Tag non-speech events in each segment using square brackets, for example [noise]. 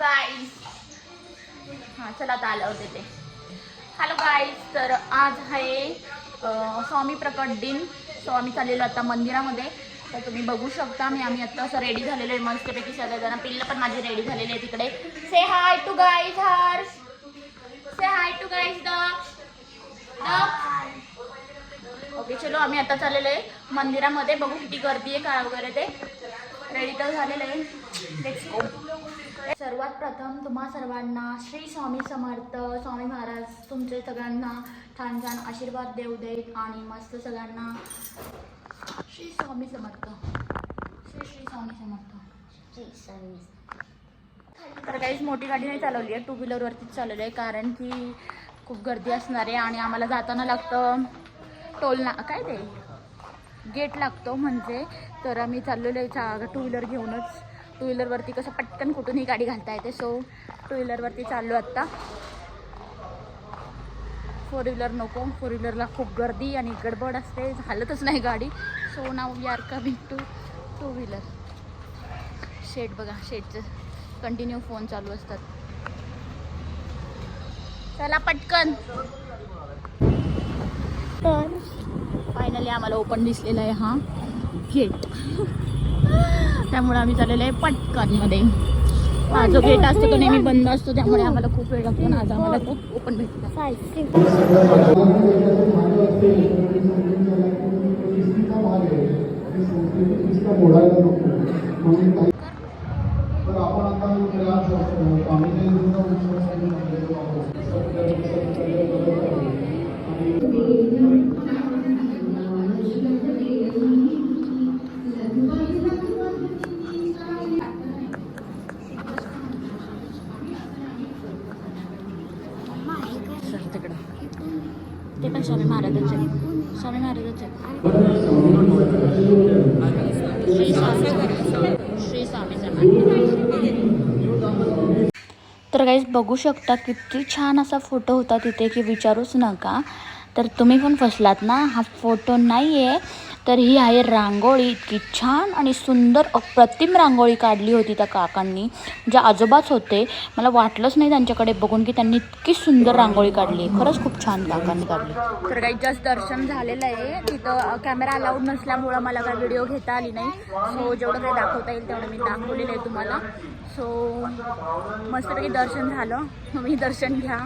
Guys हां चला आता आलं होते ते हॅलो गाईज तर आज आहे स्वामी प्रकट दिन. सो आम्ही चाललेलो आता मंदिरामध्ये. तर तुम्ही बघू शकता मी आम्ही आता असं रेडी झालेलो आहे मस्तपैकी सगळेजण. पिल्लं पण माझी रेडी झालेली आहे तिकडे say hi to guys Harsh. Say hi to guys the okay चलो आम्ही आता चाललेलो आहे मंदिरामध्ये. बघू किती गर्दी आहे काय वगैरे ते. रेडी तर झालेलं आहे. लेट्स गो सर्वात प्रथम तुम्हा सर्वांना श्री स्वामी समर्थ स्वामी महाराज तुमचे सगळ्यांना छान छान आशीर्वाद देऊ देत आणि मस्त सगळ्यांना श्री स्वामी समर्थ. श्री श्री स्वामी समर्थ. तर काहीच मोठी गाडी नाही चालवली आहे टू व्हीलरवरतीच चालवली आहे कारण की खूप गर्दी असणार आहे आणि आम्हाला जाताना लागतं टोल ना काय ते? गेट लागतो म्हणजे तर आम्ही चाललेलो आहे चा टू व्हीलर घेऊनच. टू व्हीलरवरती कसं पटकन कुठूनही गाडी घालता येते. सो टू व्हीलरवरती चाललो आत्ता. फोर व्हीलर नको. फोर व्हीलरला खूप गर्दी आणि गडबड असते. झालतच नाही गाडी. So now we are coming to two wheeler shed बघा शेडचं कंटिन्यू फोन चालू असतात. चला पटकन. तर फायनली आम्हाला ओपन दिसलेला आहे हा गेट त्यामुळे आम्ही चाललेलो आहे पटकनमध्ये. हा जो गेट असतो तो नेहमी बंद असतो त्यामुळे आम्हाला खूप वेळ लागतो आज आम्हाला खूप ओपन भेटला ते पण स्वामी महाराजांचे. स्वामी महाराजांचे. श्री स्वामी श्री स्वामी समर्थ तर काहीच बघू शकता किती छान असा फोटो होता तिथे की विचारूच नका. तर तुम्ही पण फसलात ना? हा फोटो नाही आहे तर ही आहे रांगोळी. इतकी छान आणि सुंदर अप्रतिम रांगोळी काढली होती त्या काकांनी. जे आजोबाच होते मला वाटलंच नाही त्यांच्याकडे बघून की त्यांनी इतकी सुंदर रांगोळी काढली खरंच खूप छान काकांनी काढली. तर काही जस्ट दर्शन झालेलं आहे. तिथं कॅमेरा अलाउड नसल्यामुळं मला काय व्हिडिओ घेता आली नाही. सो जेवढं काही दाखवता येईल तेवढं मी दाखवलेलं आहे तुम्हाला. सो मस्तपैकी दर्शन झालं. तुम्ही दर्शन घ्या.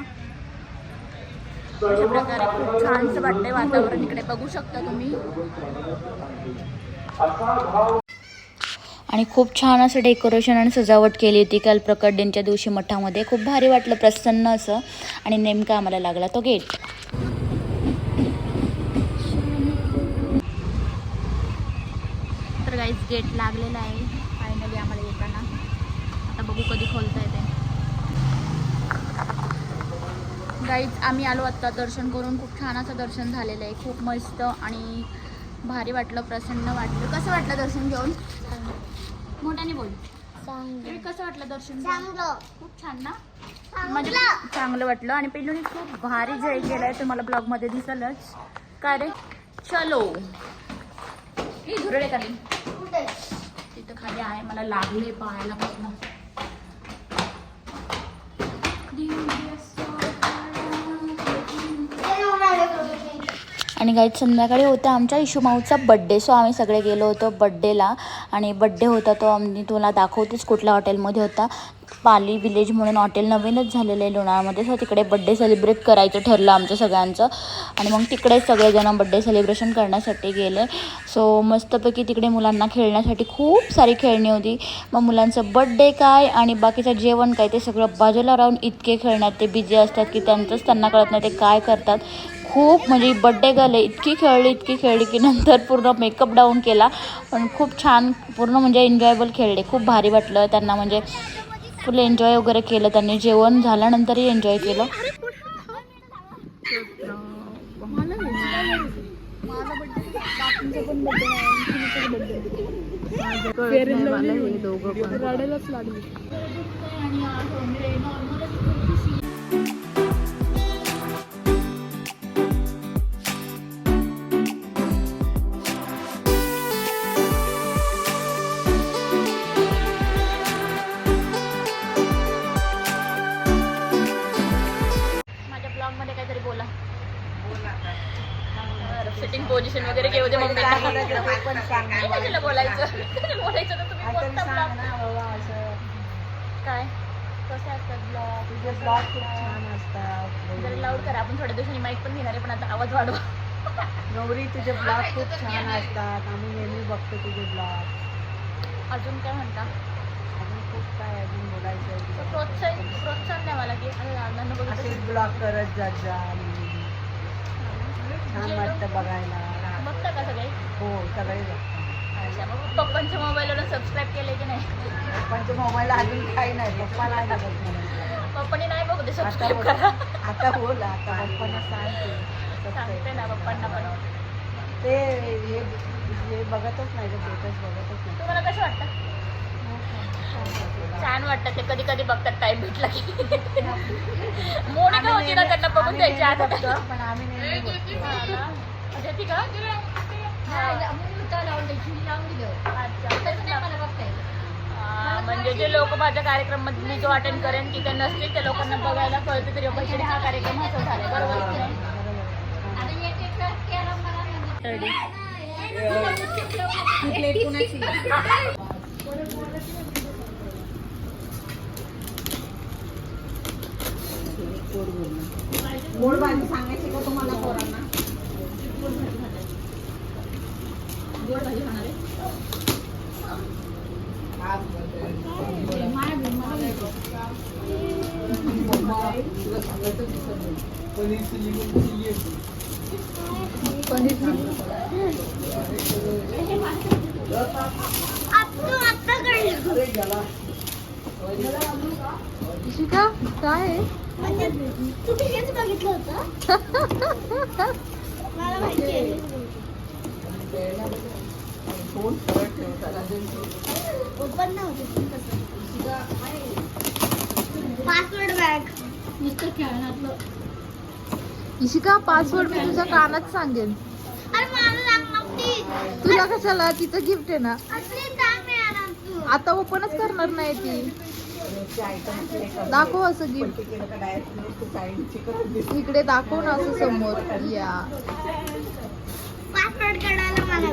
अशा प्रकारे खूप छानसं वाटतंय वातावरण इकडे. बघू शकता तुम्ही. आणि खूप छान असं डेकोरेशन आणि सजावट केली होती काल प्रकट दिनच्या दिवशी मठामध्ये. खूप भारी वाटलं प्रसन्न असं. आणि नेमका आम्हाला लागला तो गेट. तर गाईज गेट लागलेला आहे. फायनली आम्हाला येताना. आता बघू कधी खोलता येते गाईज आम्ही आलो आत्ता दर्शन करून. खूप छान असं दर्शन झालेलं आहे. खूप मस्त आणि भारी वाटलं प्रसन्न वाटलं. कसं वाटलं दर्शन घेऊन? मोठ्याने बोल. तुम्ही कसं वाटलं दर्शन घेऊन? खूप छान ना? म्हणजे चांगलं वाटलं. आणि पेलूनी खूप भारी जय केलाय. तुम्हाला ब्लॉगमध्ये दिसलच. काय रे? चलो. ही धुरडे खाली. तिथं खाली आहे. मला लागले पाहायला पासून आणि काही संध्याकाळी होता आमच्या इशुमाऊचा बड्डे सो आम्ही सगळे गेलो होतो बड्डेला आणि बड्डे होता तो आम्ही तुला दाखवतेच कुठल्या हॉटेलमध्ये होता. पाली विलेज म्हणून हॉटेल नवीनच झालेलं आहे लोणावळ्यामध्ये सो तिकडे बड्डे सेलिब्रेट करायचं ठरलं आमचं सगळ्यांचं. आणि मग तिकडे सगळेजण बड्डे सेलिब्रेशन करण्यासाठी गेले. सो मस्तपैकी तिकडे मुलांना खेळण्यासाठी खूप सारी खेळणी होती. मग मुलांचं बड्डे काय आणि बाकीचं जेवण काय ते सगळं बाजूला राहून इतके खेळण्यात ते बिझी असतात की त्यांचंच त्यांना कळत नाही ते काय करतात. खूप म्हणजे बड्डे गाले इतकी खेळली इतकी खेळली की नंतर पूर्ण मेकअप डाऊन केला. पण खूप छान पूर्ण म्हणजे एन्जॉयबल खेळले. खूप भारी वाटलं त्यांना म्हणजे फुल एन्जॉय वगैरे केलं त्यांनी. जेवण झाल्यानंतरही एन्जॉय केलं. पोझिशन वगैरे घेऊ दे मम्मी. काय बोलायचं? बोलायचं तर तुम्ही काय? कसे असतात ब्लॉग तुझे ब्लॉग खूप छान असतात. जरा लाऊड करा. आपण थोड्या दिवसांनी माईक पण घेणार आहे पण आता आवाज वाढवा. गौरी तुझे ब्लॉग खूप छान असतात. आम्ही नेहमी बघतो तुझे ब्लॉग अजून काय म्हणता? अजून खूप काय अजून बोलायचं. प्रोत्साहन प्रोत्साहन द्या मला की. ब्लॉग करत जात जा. लोक- बघायला. बघता का सगळे? हो सगळे अच्छा मग पप्पांच्या मोबाईलवर सबस्क्राईब केले की नाही? पप्पांच्या मोबाईल अजून काही नाही पप्पा नाही बघत मला. पप्पाने नाही बघू दे आता सबस्क्राईब बोल. करा. आता बोल आता पप्पांना सांगते. सांगते ना पप्पांना पण. ते हे हे बघतच नाही का स्टेटस बघतच नाही. तुम्हाला कसं वाटतं? छान वाटतं ते कधी कधी बघतात टाइम भेटला की. मोनिका होती ना त्यांना बघून द्यायची आता बघतो पण आम्ही नेहमी बघतो? अच्छा, ती का? अच्छा. हा, म्हणजे जे लोक माझ्या कार्यक्रममध्ये मी जो अटेंड करेन तिथे नसतील त्या लोकांना बघायला कळतं तरी पैसे हा कार्यक्रम असा झाला बरोबर. [laughs] गोड भाजी सांगायची का तुम्हाला पोरांना? गोड भाजी खाणार आहे? शिका काय म्हणजे बघितलं होतं [laughs] मला माहिती आहे. ओपन नव्हतं पासवर्ड बॅग नुसतं खेळण्यातलं. इशिका पासवर्ड मी तुझ्या कानात सांगेन. तुला कशाला? तिचं गिफ्ट आहे ना. आता ओपनच करणार नाही ती. दाखव असं गिफ्ट इकडे दाखव ना असं समोर. या. पासवर्ड काढायला मला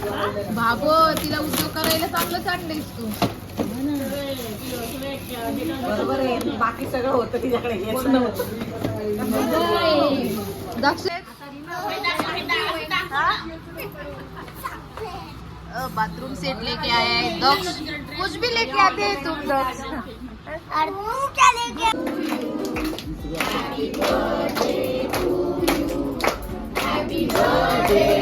बाबो तिला उद्योग करायला चांगलं चाललंयस तू. बरोबर आहे. बाकी सगळं होतं तिच्याकडे हेच नव्हतं दक्ष बाथरूम सेट लेके आया है दक्ष. कुछ भी लेके आते हैं तुम दक्ष. क्या लेके Happy birthday.